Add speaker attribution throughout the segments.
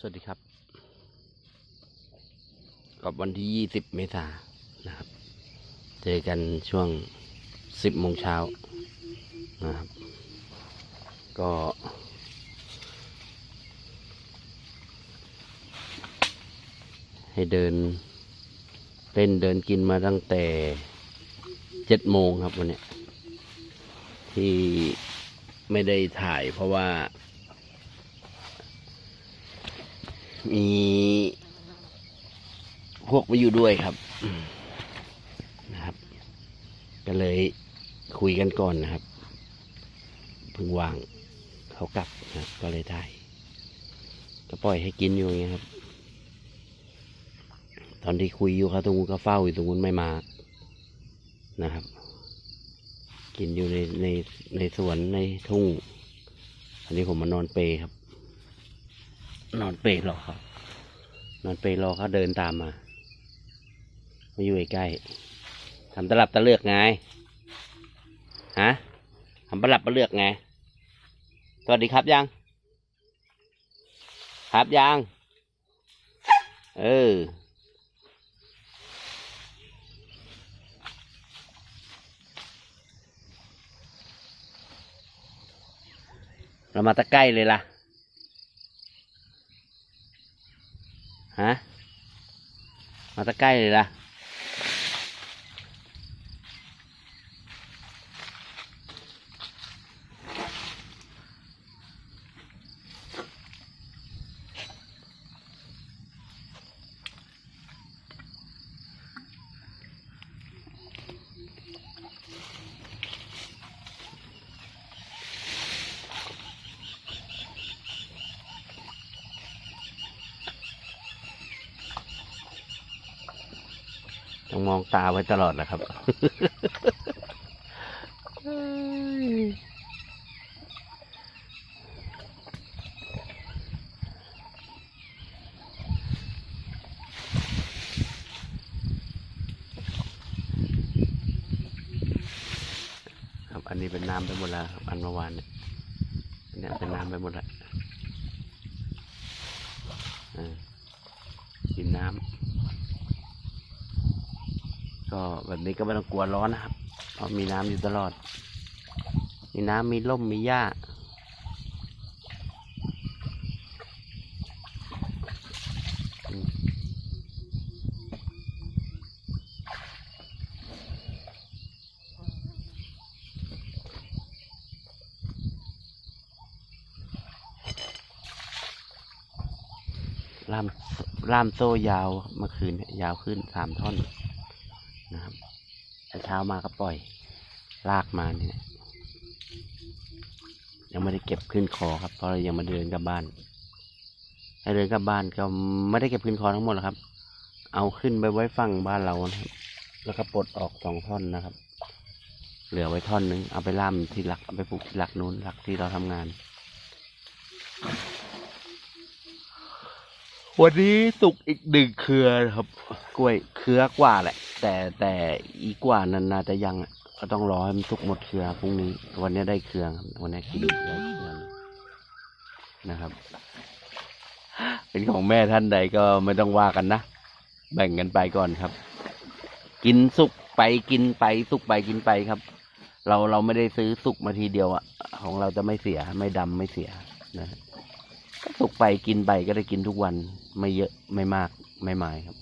Speaker 1: สวัสดีครับ กับวันที่ 20 เมษายนนะครับ เจอกันช่วง 10โมงเช้านะครับ ก็ ให้เดินเต้นเดินกินมาตั้งแต่ 7 โมงครับวันนี้ ที่ไม่ได้ถ่ายเพราะว่า มีพวกมาอยู่ด้วยครับนะครับ ก็เลยคุยกันก่อนนะครับเพิ่งวางเขากลับนะครับก็เลยได้ก็ปล่อยให้กินอยู่อย่างเงี้ยครับ ตอนที่คุยอยู่เขาตรงนู้นก็เฝ้าอยู่ตรงนู้นไม่มานะครับ กินอยู่ในในในสวนในทุ่ง อันนี้ผมมานอนเปรครับ นอนเปรย์รอเขานอนเปรย์รอเขาเดินตามมามาอยู่ใกล้ๆทำตลับตะเลือกไงฮะทำตลับตะเลือกไงสวัสดีครับยัง ครับยัง เออเรามาตะใกล้เลยล่ะ ฮะมาตะใกล้เลยล่ะ ต้องมองตาไว้ตลอดนะครับครับอันนี้เป็นน้ำไปหมดแล้วครับอันเมื่อวานเนี่ยอันเนี้ยเป็นน้ำไปหมดแล้วอ่ากินน้ำ ก็แบบนี้ก็ไม่ต้องกลัวร้อนนะครับ เพราะมีน้ำอยู่ตลอด มีน้ำมีร่มมีหญ้าล่ามล่ามโซ่ยาวเมื่อคืนยาวขึ้นสามท่อน ช้ามาก็ปล่อย ลากมาเนี่ยยังไม่ได้เก็บขึ้นคอครับ เพราะเรายังมาเดินกลับบ้านให้เดินกลับบ้านก็ไม่ได้เก็บขึ้นคอทั้งหมดหรอกครับ เอาขึ้นไปไว้ฝั่งบ้านเรานะครับ แล้วก็ปลดออกสองท่อนนะครับ เหลือไว้ท่อนหนึงเอาไปล่ามที่หลักเอาไปปลูกที่หลักนู้นหลักที่เราทำงาน วันนี้สุกอีกหนึ่งเครือครับ กล้วยเครือกว่าแหละ แต่แต่อีกว่านั้นน่าจะยังก็ต้องรอให้มันสุกหมดเครือพรุ่งนี้ วันนี้ได้เครือครับวันนี้กินได้เครือนะครับ เป็นของแม่ท่านใดก็ไม่ต้องว่ากันนะแบ่งกันไปก่อนครับ กินสุกไปกินไปสุกไปกินไปครับ เราเราไม่ได้ซื้อสุกมาทีเดียวอะของเราจะไม่เสียไม่ดำไม่เสียนะก็สุกไปกินไปก็ได้กินทุกวันไม่เยอะไม่มากไม่หมายครับ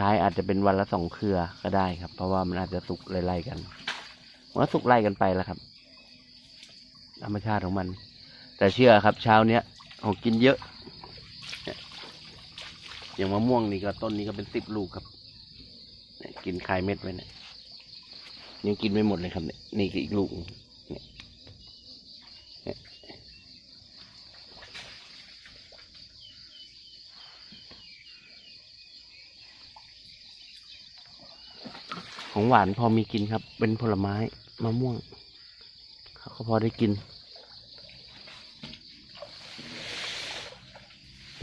Speaker 1: ท้ายๆ อาจจะเป็นวันละสองเครือก็ได้ครับ เพราะว่ามันอาจจะสุกไล่ๆกันมันก็สุกไล่กันไปแล้วครับธรรมชาติของมัน แต่เชื่อครับเช้าเนี้ยผมกินเยอะ อย่างมะม่วงนี่ก็ต้นนี้ก็เป็นสิบลูกครับกินคายเม็ดไว้เนี่ยยังกินไม่หมดเลยครับเนี่ยนี่ก็อีกลูกหนึ่ง ของหวานพอมีกินครับ เป็นผลไม้มะม่วง เขาก็พอได้กิน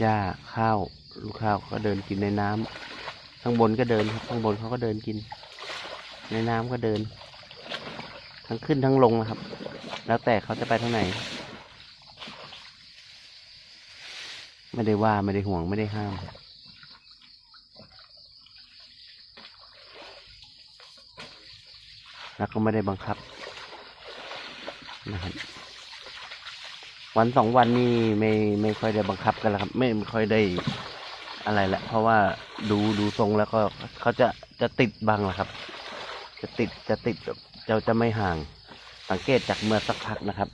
Speaker 1: หญ้าข้าว ลูกข้าวเขาก็เดินกินในน้ำข้างบนก็เดินครับ ข้างบนเขาก็เดินกิน ในน้ำก็เดิน ทั้งขึ้นทั้งลงนะครับ แล้วแต่เขาจะไปทางไหน ไม่ได้ว่าไม่ได้ห่วงไม่ได้ห้าม แล้วก็ไม่ได้บังคับนะครับ วันสองวันนี่ไม่ไม่ค่อยได้บังคับกันแล้วครับ ไม่ไม่ค่อยได้อะไรแหละ เพราะว่าดูดูทรงแล้วก็เขาจะจะติดบังแหละครับ จะติดจะติดจะจะไม่ห่าง สังเกตจากเมื่อสักพักนะครับ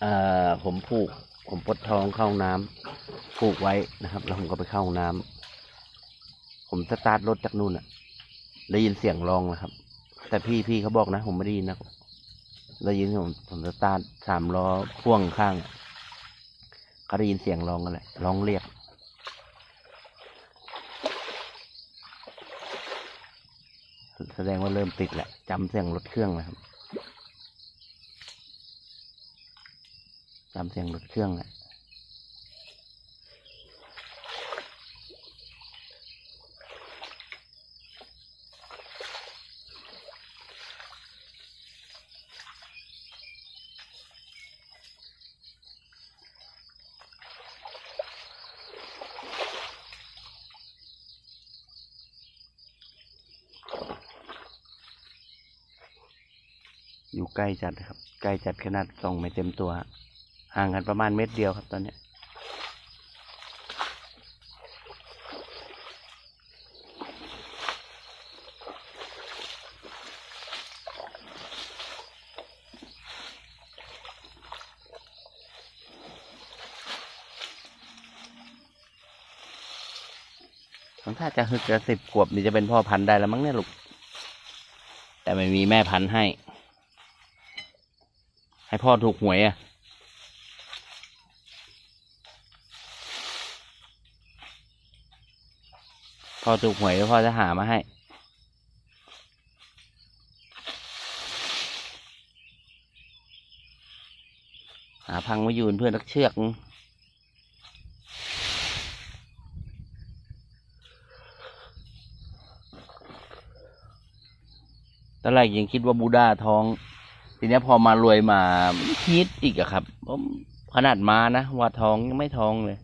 Speaker 1: เอ่อผมผูก ผมปดท้องเข้าห้องน้ำผูกไว้นะครับ แล้วผมก็ไปเข้าห้องน้ำผมสตาร์ทรถจากนู่นอะได้ยินเสียงร้องนะครับ แต่พี่พี่เขาบอกนะ ผมไม่ได้ยินนะได้ยินผมผมสตาร์ทสามล้อพ่วงข้างเขาได้ยินเสียงร้องกันแหละร้องเรียกแสดงว่าเริ่มติดแหละจำเสียงรถเครื่องแล้วครับจำเสียงรถเครื่องแหละ อยู่ใกล้จัดนะครับ ใกล้จัดขนาดส่องไม่เต็มตัว ห่างกันประมาณเม็ดเดียวครับตอนเนี้ยถ้าจะฮึกจะสิบขวบนี่จะเป็นพ่อพันธุ์ได้แล้วมั้งเนี่ยลูก แต่ไม่มีแม่พันธุ์ให้ ให้พ่อถูกหวยอะพ่อถูกหวยแล้วพ่อจะหามาให้หาพังมายืนเพื่อนรักเชือกตอนแรกยังคิดว่าบูดาท้อง ทีนี้พอมารวยมาคิดอีกอะครับผมขนาดมานะว่าท้องยังไม่ท้องเลย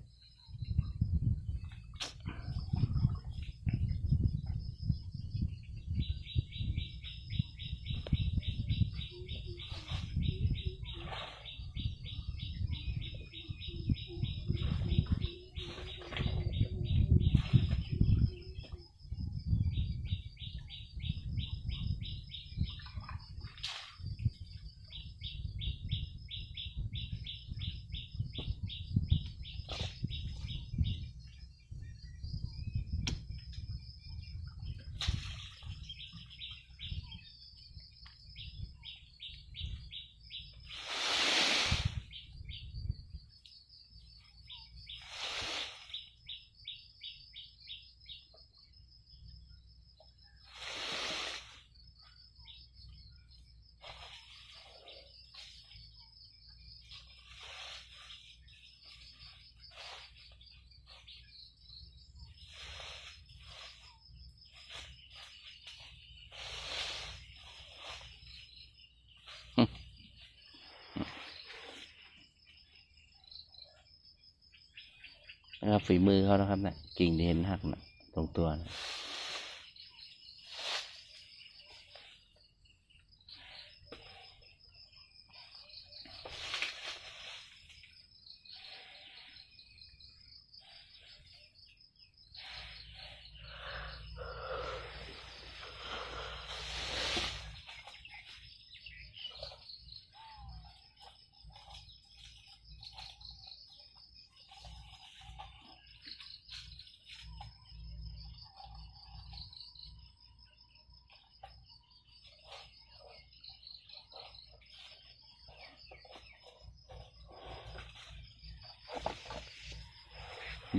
Speaker 1: นะครับฝีมือเขานะครับเนะี่ยกิ่งที่เห็นหักนะตรงตัวนะ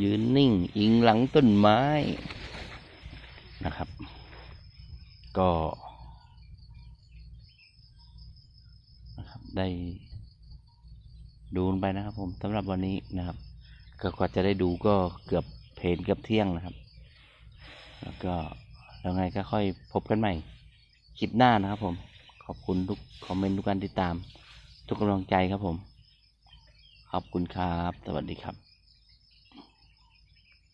Speaker 1: ยืนนิ่ง อิงหลังต้นไม้นะครับ ก็นะครับ ได้ดูไปนะครับผมสำหรับวันนี้นะครับ ก็กว่าจะได้ดูก็เกือบเพลนเกือบเที่ยงนะครับ แล้วก็แล้วไงก็ค่อยพบกันใหม่คลิปหน้านะครับผม ขอบคุณทุกคอมเมนต์ทุกการติดตาม ทุกกำลังใจครับผม ขอบคุณครับ สวัสดีครับ